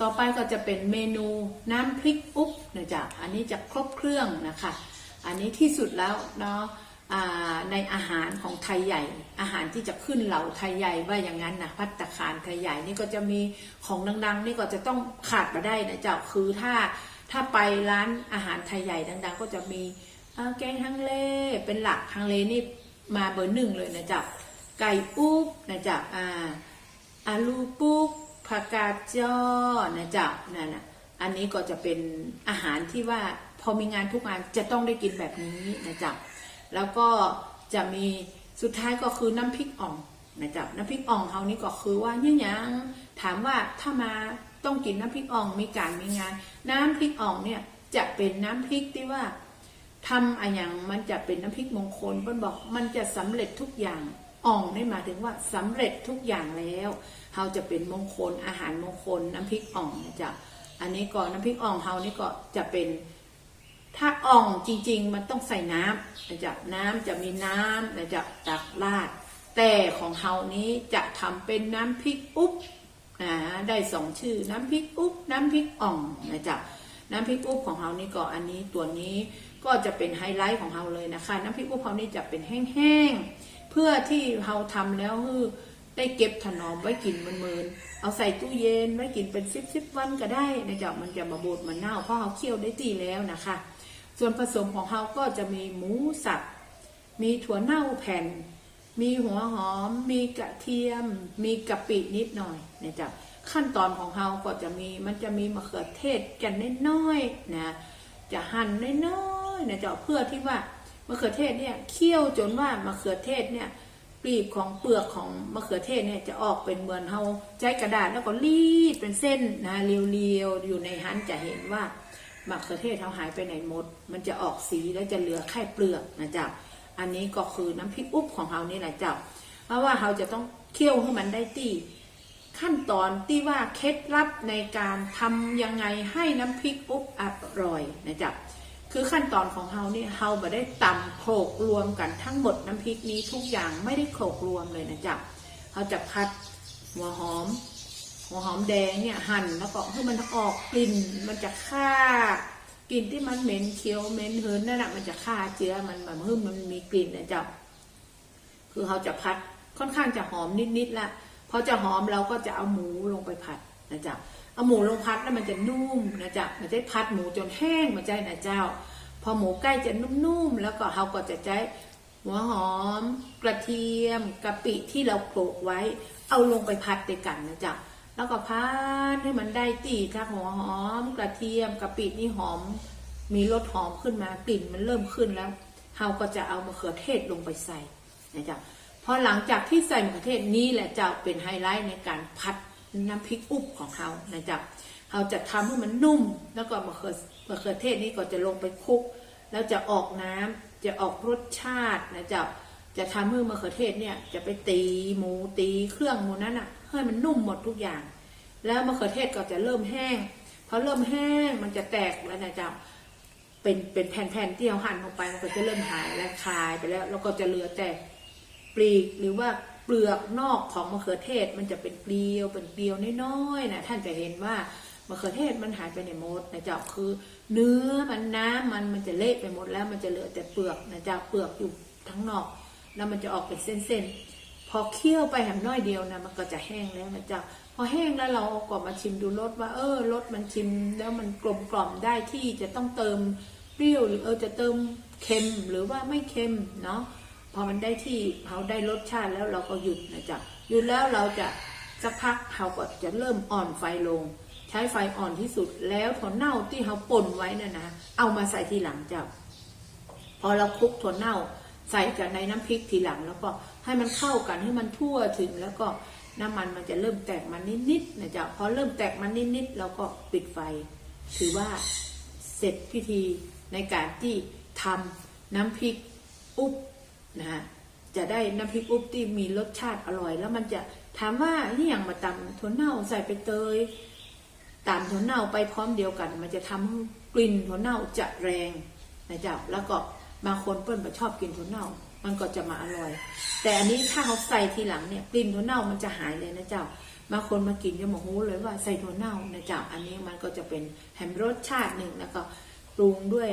ต่อไปก็จะเป็นเมนูน้ำพริกอุ๊บนะจ๊ะอันนี้จะครบเครื่องนะคะ อันนี้ที่สุดแล้วเนาะในอาหารของไทยใหญ่ อาหารที่จะขึ้นเหล่าไทยใหญ่ว่าอย่างนั้นนะพัตตาคารไทยใหญ่นี่ก็จะมีของดังๆ นี่ก็จะต้องขาดมาได้นะเจ้าคือถ้าถ้าไปร้านอาหารไทยใหญ่ดัง ๆ ก็จะมีแกงฮังเลเป็นหลักฮังเลนี่มาเบอร์หนึ่งเลยนะจ้าไก่อุ๊บนะจ้าอ่าอาลูปุ๊ก ผักกาดจ้อนะจ๊ะนั่นนะอันนี้ก็จะเป็นอาหารที่ว่าพอมีงานทุกงานจะต้องได้กินแบบนี้นะจ๊ะแล้วก็จะมีสุดท้ายก็คือน้ำพริกอ่องนะจ๊ะน้ำพริกอ่องเขานี่ก็คือว่าเนี่ยยังถามว่าถ้ามาต้องกินน้ำพริกอ่องมีการมีงาน น้ำพริกอ่องเนี่ยจะเป็นน้ำพริกที่ว่าทำอะไรอย่างมันจะเป็นน้ำพริกมงคลเปิ้ลบอกมันจะสำเร็จทุกอย่าง อ่องนี่หมายถึงว่าสำเร็จทุกอย่างแล้วเฮาจะเป็นมงคลอาหารมงคลน้ำพริกอ่องนะจ๊ะอันนี้ก็น้ำพริกอ่องเฮานี่ก็จะเป็นถ้าอ่องจริง ๆ มันต้องใส่น้ำนะจ๊ะน้ำจะมีน้ำนะจ๊ะตักราด แต่ของเฮานี้จะทำเป็นน้ำพริกอุ๊บนะได้สองชื่อน้ำพริกอุ๊บน้ำพริกอ่องนะจ๊ะน้ำพริกอุ๊บของเฮานี่ก็อันนี้ตัวนี้ก็จะเป็นไฮไลท์ของเฮาเลยนะคะ น้ำพริกอุ๊บเฮานี่จะเป็นแห้งๆ เพื่อที่เฮาทำแล้วคือได้เก็บถนอมไว้กินมันมืนๆเอาใส่ตู้เย็นไว้กินเป็นสิบสิบวันก็ได้นะจ๊ะมันจะมาบดมันเน่าเพราะเฮาเคี่ยวได้ตีแล้วนะคะ ส่วนผสมของเฮาก็จะมีหมูสับมีถั่วเน่าแผ่น มีหัวหอม มีกระเทียม มีกะปินิดหน่อยนะจ๊ะขั้นตอนของเฮาก็จะมีมันจะมีมะเขือเทศกันน้อยๆนะ จะหั่นน้อยๆนะจ๊ะเพื่อที่ว่า มะเขือเทศเนี่ยเคี่ยวจนว่ามะเขือเทศเนี่ยปลีบของเปลือกของมะเขือเทศเนี่ยจะออกเป็นเหมือนเฮาใช้กระดาษแล้วก็รีดเป็นเส้นนะเรียวๆอยู่ในหันจะเห็นว่ามะเขือเทศเขาหายไปไหนหมด มันจะออกสีแล้วจะเหลือแค่เปลือกนะจ๊ะอันนี้ก็คือน้ำพริกอุ๊บของเรานี่แหละจ้าเพราะว่าเราจะต้องเคี่ยวให้มันได้ตีขั้นตอนที่ว่าเคล็ดลับในการทำยังไงให้น้ำพริกอุ๊บอร่อยนะจ๊ะ คือขั้นตอนของเราเนี่ยเราไม่ได้ตำโขลกรวมกันทั้งหมดน้ำพริกนี้ทุกอย่างไม่ได้โขลกรวมเลยนะจ๊ะเราจะพัดหัวหอม หัวหอมแดงเนี่ยหั่นแล้วก็ให้มันออกกลิ่นมันจะฆ่ากลิ่นที่มันเหม็นเคี้ยวเหม็นเหินนั่นแหละมันจะฆ่าเชื้อมันมันเพิ่มมันมีกลิ่นนะจ๊ะคือเขาจะพัดค่อนข้างจะหอมนิดๆละพอจะหอมเราก็จะเอาหมูลงไปผัดนะจ๊ะ เอาหมูลงพัดแล้วมันจะนุ่มนะจ๊ะมันจะพัดหมูจนแห้งมาใจนะเจ้า พอหมูใกล้จะนุ่มๆแล้วก็เขาก็จะใช้หัวหอม กระเทียมกะปิที่เราโขลกไว้ เอาลงไปพัดด้วยกันนะจ๊ะแล้วก็พัดให้มันได้ตีถ้าหัวหอม กระเทียมกะปินี่หอม มีรสหอมขึ้นมากลิ่นมันเริ่มขึ้นแล้วเราก็จะเอามะเขือเทศลงไปใส่นะจ๊ะพอหลังจากที่ใส่มะเขือเทศนี้แหละจะเป็นไฮไลท์ในการพัด น้ำพริกอุบของเขานะจ๊ะเราจะทำให้มันนุ่ม แล้วก็มะเขือมะเขือเทศนี้ก็จะลงไปคลุก แล้วจะออกน้ำจะออกรสชาตินะจ๊ะจะทำให้มะเขือเทศเนี่ยจะไปตีหมูตีเครื่องหมูนั้นอะให้มันนุ่มหมดทุกอย่าง แล้วมะเขือเทศก็จะเริ่มแห้งพอเริ่มแห้งมันจะแตกแล้วนะจ๊ะเป็นเป็นแผ่นๆที่เราหั่นลงไปมันก็จะเริ่มหายและคายไปแล้ว แล้วก็จะเหลือแต่ปลีกหรือว่า เปลือกนอกของมะเขือเทศมันจะเป็นเปลียวเป็นเปลียวน้อยๆนะท่านจะเห็นว่ามะเขือเทศมันหายไปในหมดนะจ๊ะคือ เนื้อมันน้ำมันมันจะเละไปหมดแล้วมันจะเหลือแต่เปลือกนะจ๊ะเปลือกอยู่ทั้งนอก แล้วมันจะออกเป็นเส้นๆพอเคี่ยวไปแหมน้อยเดียวนะมันก็จะแห้งแล้วนะจ๊ะพอแห้งแล้วเราก็มาชิมดูรสว่า เออรสมันชิมแล้วมันกลมกล่อมได้ที่จะต้องเติมเปรี้ยวหรือเออจะเติมเค็มหรือว่าไม่เค็มเนาะ พอมันได้ที่เขาได้รสชาติแล้วเราก็หยุดนะจ๊ะหยุดแล้วเราจะสักพักเขาก็จะเริ่มอ่อนไฟลง ใช้ไฟอ่อนที่สุดแล้วถั่วเน่าที่เขาป่นไว้น่ะนะเอามาใส่ทีหลังจ้ะพอเราคลุกถั่วเน่าใส่กับในน้ำพริกทีหลัง แล้วก็ให้มันเข้ากันให้มันทั่วถึงแล้วก็น้ำมันมันจะเริ่มแตกมันนิดๆนะจ๊ะพอเริ่มแตกมันนิดๆเราก็ปิดไฟ ถือว่าเสร็จพิธีในการที่ทำน้ำพริกอุบ นะฮะจะได้น้ำพริกอุบที่มีรสชาติอร่อย แล้วมันจะถามว่านี่อย่างมาตำถั่วเน่าใส่ไปเตยตามถั่วเน่าไปพร้อมเดียวกัน มันจะทำให้กลิ่นถั่วเน่าจะแรงนะจ๊ะแล้วก็บางคนเปิ้ลมาชอบกินถั่วเน่า มันก็จะมาอร่อย แต่อันนี้ถ้าเขาใส่ทีหลังเนี่ยกลิ่นถั่วเน่ามันจะหายเลยนะเจ้าบางคนมากินจะบอกโอ้เลยว่าใส่ถั่วเน่านะเจ๊ะอันนี้มันก็จะเป็นแฮมรสชาติหนึ่งแล้วก็ปรุงด้วย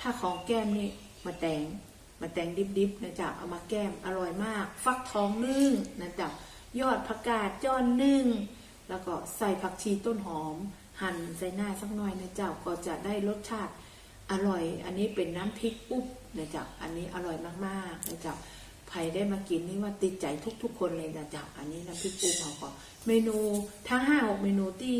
ถ้าของแก้มนี่มาแตง มาแตงดิบๆนะจ๊ะเอามาแก้มอร่อยมาก ฟักทองนึ่งนะจ๊ะยอดผักกาดจ้อนนึ่ง แล้วก็ใส่ผักชีต้นหอม หั่นใส่หน้าสักหน่อยนะจ้าก็จะได้รสชาติอร่อย อันนี้เป็นน้ำพริกอุ๊บนะจ้าอันนี้อร่อยมากๆนะจ้าใครได้มากินนี่ว่าติดใจทุกๆ คนเลยนะจ้าอันนี้น้ำพริกอุ๊บของก็เมนูทั้งห้าหกเมนูที่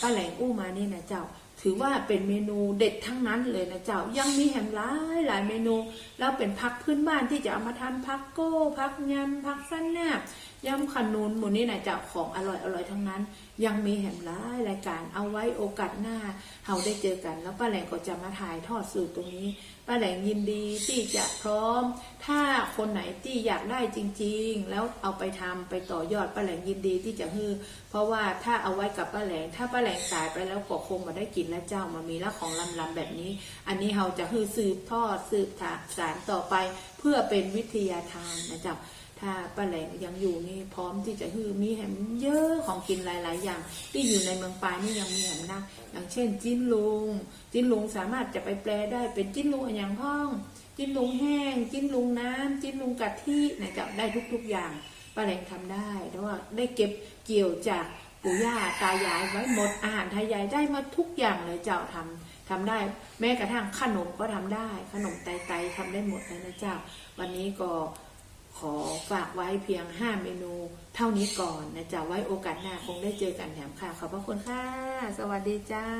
ป้าแหลงอู้มานี่นะเจ้า ถือว่าเป็นเมนูเด็ดทั้งนั้นเลยนะเจ้า ยังมีแหมหลายหลายเมนู แล้วเป็นพักพื้นบ้านที่จะเอามาทำพักโก้พักยำพักสั้นแนบยำขนุนหมูนี่นะเจ้าของอร่อยอร่อยทั้งนั้นยังมีแหมหลายรายการเอาไว้โอกาสหน้าเราได้เจอกัน แล้วป้าแหลงก็จะมาถ่ายทอดสูตรตรงนี้ ป้าแหลงยินดีที่จะพร้อม ถ้าคนไหนที่อยากได้จริง ๆ แล้วเอาไปทำไปต่อยอดป้าแหลงยินดีที่จะฮือเพราะว่าถ้าเอาไว้กับป้าแหลง ถ้าป้าแหลงตายไปแล้วก็คงมาได้กินแล้วเจ้ามามีแล้วของลำๆแบบนี้ อันนี้เราจะฮือสืบทอดสืบถาสารต่อไป เพื่อเป็นวิทยาทานนะจ้า ถ้าป้าแหลงยังอยู่นี่พร้อมที่จะฮือมีแหมเยอะของกินหลาย ๆ อย่าง ที่อยู่ในเมืองปลายนี่ยังมีแหมนะอย่างเช่น จิ้นลุง จิ้นลุงสามารถจะไปแปลได้เป็นจิ้นลุงอย่างห้อง จิ้นลุงแห้ง จิ้นลุงน้ำจิ้นลุงกะทินะจะได้ทุก ๆ อย่างป้าแหลงทำได้แต่ว่าได้เก็บเกี่ยวจากปู่ย่าตายายไว้หมดอาหารไทยยายได้มาทุกอย่างเลยเจ้าทำทำได้แม้กระทั่งขนมก็ทำได้ ขนมไตๆทำได้หมดเลยนะเจ้า วันนี้ก็ ขอฝากไว้เพียง 5 เมนูเท่านี้ก่อนนะจ๊ะไว้โอกาสหน้าคงได้เจอกันแถมค่ะ ขอบพระคุณค่ะ สวัสดีเจ้า